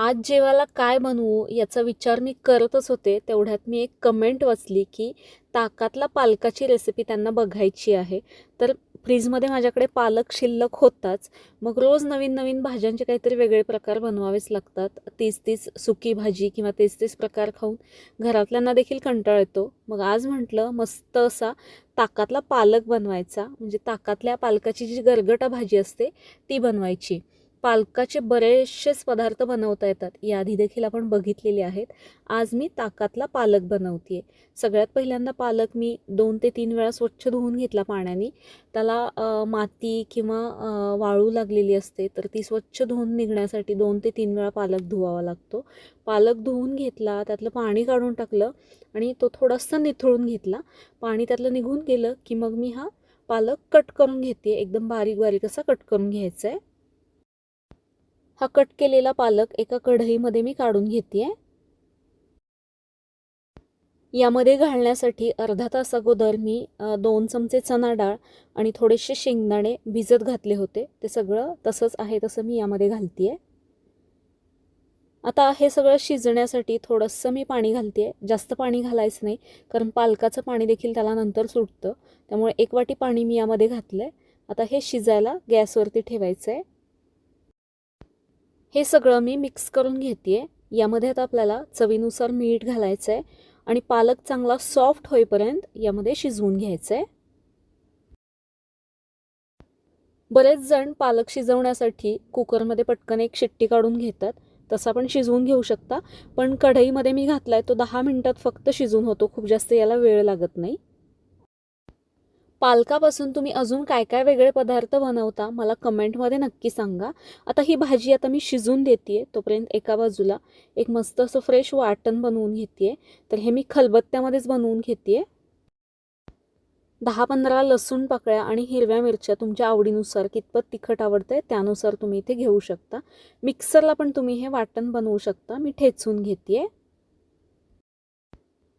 आज जेवायला काय बनवू याचा विचार मी करतच होते. तेवढ्यात मी एक कमेंट वाचली की ताकातला पालकाची रेसिपी त्यांना बघायची आहे. तर फ्रीजमध्ये माझ्याकडे पालक शिल्लक होताच. मग रोज नवीन नवीन भाज्यांचे काहीतरी वेगळे प्रकार बनवावेच लागतात. तीस तीस सुकी भाजी किंवा तेच तीच प्रकार खाऊन घरातल्यांना देखील कंटाळ येतो. मग आज म्हटलं मस्त असा ताकातला पालक बनवायचा. म्हणजे ताकातल्या पालकाची जी गरगटा भाजी असते ती बनवायची. पालकाचे बरेचसेच पदार्थ बनवता येतात. याआधी देखील आपण बघितलेले आहेत. आज मी ताकातला पालक बनवते सगळ्यात पहिल्यांदा पालक मी दोन ते तीन वेळा स्वच्छ धुवून घेतला पाण्याने. त्याला माती किंवा वाळू लागलेली असते तर ती स्वच्छ धुवून निघण्यासाठी दोन ते तीन वेळा पालक धुवावा लागतो. पालक धुवून घेतला त्यातलं पाणी काढून टाकलं आणि तो थोडासा निथळून घेतला. पाणी त्यातलं निघून गेलं की मग मी हा पालक कट करून घेते एकदम बारीक बारीक असा कट करून घ्यायचा आहे हा कट केलेला पालक एका कढईमध्ये मी काढून घेते यामध्ये घालण्यासाठी अर्धा तास अगोदर मी दोन चमचे चणा डाळ आणि थोडेसे शेंगदाणे भिजत घातले होते. ते सगळं तसंच आहे तसं मी यामध्ये घालते आता हे सगळं शिजण्यासाठी थोडंसं मी पाणी घालते जास्त पाणी घालायचं नाही कारण पालकाचं पाणी देखील त्याला नंतर सुटतं. त्यामुळे एक वाटी पाणी मी यामध्ये घातलं आहे आता हे शिजायला गॅसवरती ठेवायचं आहे हे सगळं मी मिक्स करून घेते यामध्ये आता आपल्याला चवीनुसार मीठ घालायचं आहे आणि पालक चांगला सॉफ्ट होईपर्यंत यामध्ये शिजवून घ्यायचं आहे बरेच जण पालक शिजवण्यासाठी कुकरमध्ये पटकन एक शिट्टी काढून घेतात. तसा पण शिजवून घेऊ शकता. पण कढईमध्ये मी घातला आहे तो दहा मिनटात फक्त शिजून होतो. खूप जास्त याला वेळ लागत नाही. पालकापासून तुम्ही अजून काय काय वेगळे पदार्थ बनवता मला कमेंटमध्ये नक्की सांगा. आता ही भाजी आता मी शिजून देते तोपर्यंत एका बाजूला एक मस्त असं फ्रेश वाटण बनवून घेते तर हे मी खलबत्त्यामध्येच बनवून घेते दहा पंधरा लसूण पाकळ्या आणि हिरव्या मिरच्या तुमच्या आवडीनुसार कितपत तिखट आवडतं आहे त्यानुसार तुम्ही इथे घेऊ शकता. मिक्सरला पण तुम्ही हे वाटण बनवू शकता. मी ठेचून घेते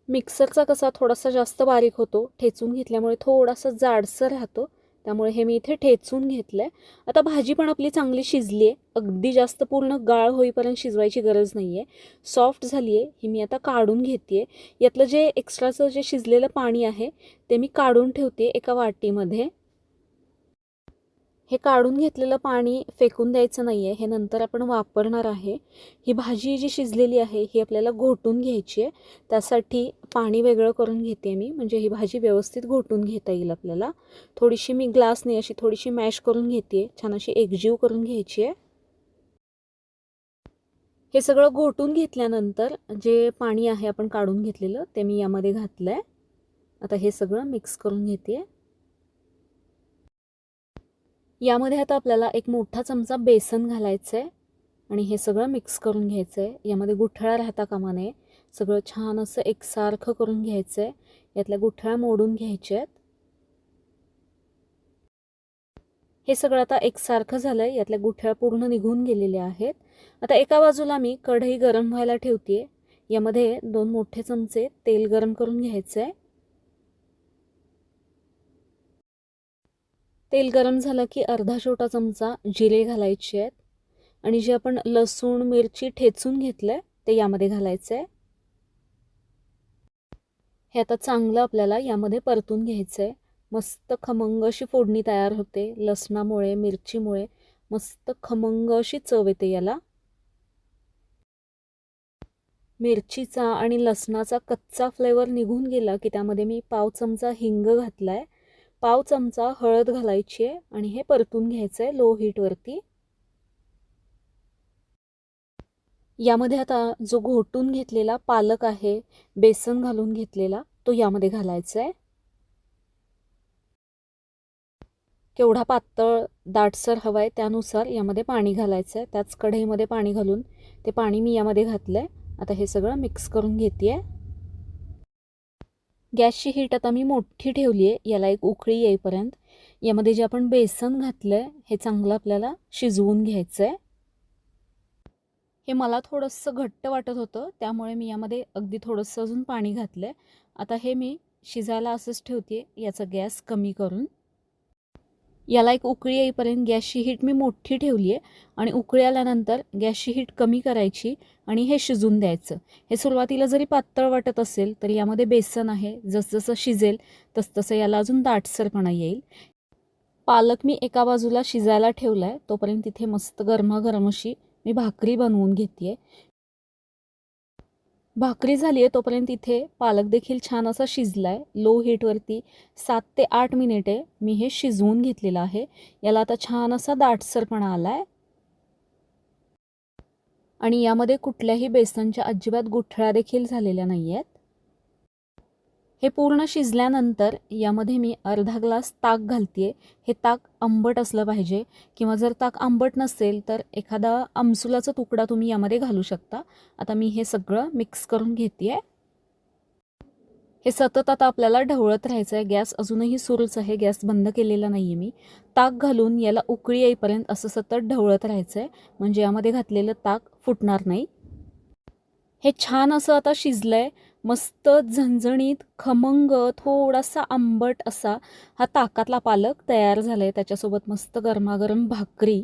मिक्सरचा कसा थोडासा जास्त बारीक होतो ठेचून घेतल्यामुळे थोडासा जाडसर राहतो त्यामुळे हे मी इथे ठेचून घेतलं आहे आता भाजी पण आपली चांगली शिजली आहे अगदी जास्त पूर्ण गाळ होईपर्यंत शिजवायची गरज नाही आहे सॉफ्ट झाली आहे ही मी आता काढून घेते यातलं जे एक्स्ट्राचं जे शिजलेलं पाणी आहे ते मी काढून ठेवते एका वाटीमध्ये. हे काढून घेतलेलं पाणी फेकून द्यायचं नाही आहे हे नंतर आपण वापरणार आहे. ही भाजी जी शिजलेली आहे ही आपल्याला घोटून घ्यायची आहे. त्यासाठी पाणी वेगळं करून घेते मी म्हणजे ही भाजी व्यवस्थित घोटून घेता येईल आपल्याला. थोडीशी मी ग्लासने अशी थोडीशी मॅश करून घेते. छान अशी एकजीव करून घ्यायची आहे. हे सगळं घोटून घेतल्यानंतर जे पाणी आहे आपण काढून घेतलेलं ते मी यामध्ये घातलं आहे आता हे सगळं मिक्स करून घेते. यामध्ये आता आपल्याला एक मोठा चमचा बेसन घालायचं आहे आणि हे सगळं मिक्स करून घ्यायचं आहे यामध्ये गुठळ्या राहता कामा नये. सगळं छान असं एकसारखं करून घ्यायचं आहे यातल्या गुठळ्या मोडून घ्यायच्या आहेत हे सगळं आता एकसारखं झालं आहे यातल्या गुठळ्या पूर्ण निघून गेलेल्या आहेत. आता एका बाजूला मी कढई गरम व्हायला ठेवते यामध्ये दोन मोठे चमचे तेल गरम करून घ्यायचं आहे तेल गरम झालं की अर्धा छोटा चमचा जिरे घालायचे आहेत. आणि जे आपण लसूण मिरची ठेचून घेतलं आहे ते यामध्ये घालायचं आहे हे आता चांगलं आपल्याला यामध्ये परतून घ्यायचं आहे मस्त खमंग अशी फोडणी तयार होते लसणामुळे मिरचीमुळे. मस्त खमंग अशी चव येते याला. मिरचीचा आणि लसणाचा कच्चा फ्लेवर निघून गेला की त्यामध्ये मी पाव चमचा हिंग घातला आहे पाव चमचा हळद घालायची आहे आणि हे परतून घ्यायचं आहे लो हीटवरती यामध्ये आता जो घोटून घेतलेला पालक आहे बेसन घालून घेतलेला तो यामध्ये घालायचा आहे केवढा पातळ दाटसर हवा आहे त्यानुसार यामध्ये पाणी घालायचं आहे त्याच कढईमध्ये पाणी घालून ते पाणी मी यामध्ये घातलं आहे आता हे सगळं मिक्स करून घेते आहे गॅसची हीट आता मी मोठी ठेवली आहे याला एक उकळी येईपर्यंत. यामध्ये जे आपण बेसन घातलं आहे हे चांगलं आपल्याला शिजवून घ्यायचं आहे हे मला थोडंसं घट्ट वाटत होतं त्यामुळे मी यामध्ये अगदी थोडंसं अजून पाणी घातलं आहे आता हे मी शिजायला असंच ठेवते याचा गॅस कमी करून. याला एक उकळी येईपर्यंत गॅसची हीट मी मोठी ठेवली आहे आणि उकळी आल्यानंतर गॅसची हीट कमी करायची आणि हे शिजून द्यायचं. हे सुरुवातीला जरी पातळ वाटत असेल तर यामध्ये बेसन आहे जसजसं शिजेल तसतसं याला अजून दाटसरपणा येईल. पालक मी एका बाजूला शिजायला ठेवला आहे तोपर्यंत तिथे मस्त गरमागरम अशी मी भाकरी बनवून घेते भाकरी झाली आहे तोपर्यंत इथे पालक देखील छान असा शिजला आहे लो हीटवरती सात ते आठ मिनिटे मी हे शिजवून घेतलेलं आहे. याला आता छान असा दाटसरपणा आला आहे आणि यामध्ये कुठल्याही बेसनच्या अजिबात गुठळ्या देखील झालेल्या नाही आहेत हे पूर्ण शिजल्यानंतर यामध्ये मी अर्धा ग्लास ताक घालते हे ताक आंबट असलं पाहिजे किंवा जर ताक आंबट नसेल तर एखादा आमसुलाचा तुकडा तुम्ही यामध्ये घालू शकता. आता मी हे सगळं मिक्स करून घेते आहे हे सतत आता आपल्याला ढवळत राहायचं आहे गॅस अजूनही सुरूच आहे. गॅस बंद केलेला नाही आहे मी. ताक घालून याला उकळी येईपर्यंत असं सतत ढवळत राहायचं आहे म्हणजे यामध्ये घातलेलं ताक फुटणार नाही. हे छान असं आता शिजलं आहे मस्त झणझणीत खमंग थोडासा आंबट असा हा ताकातला पालक तयार झाला आहे त्याच्यासोबत मस्त गरमागरम भाकरी.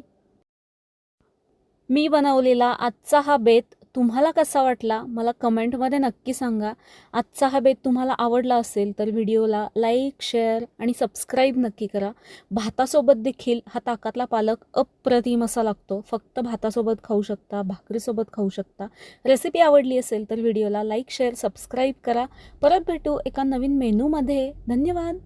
मी बनवलेला आजचा हा बेत तुम्हाला कसा वाटला? मला कमेंटमध्ये नक्की सांगा. आजचा हा बेत तुम्हाला आवडला असेल तर व्हिडिओला लाईक शेअर आणि सबस्क्राईब नक्की करा. भातासोबत देखील हा ताकातला पालक अप्रतिम असा लागतो. फक्त भातासोबत खाऊ शकता भाकरीसोबत खाऊ शकता. रेसिपी आवडली असेल तर व्हिडिओला लाईक शेअर सबस्क्राईब करा. परत भेटू एका नवीन मेनूमध्ये. धन्यवाद.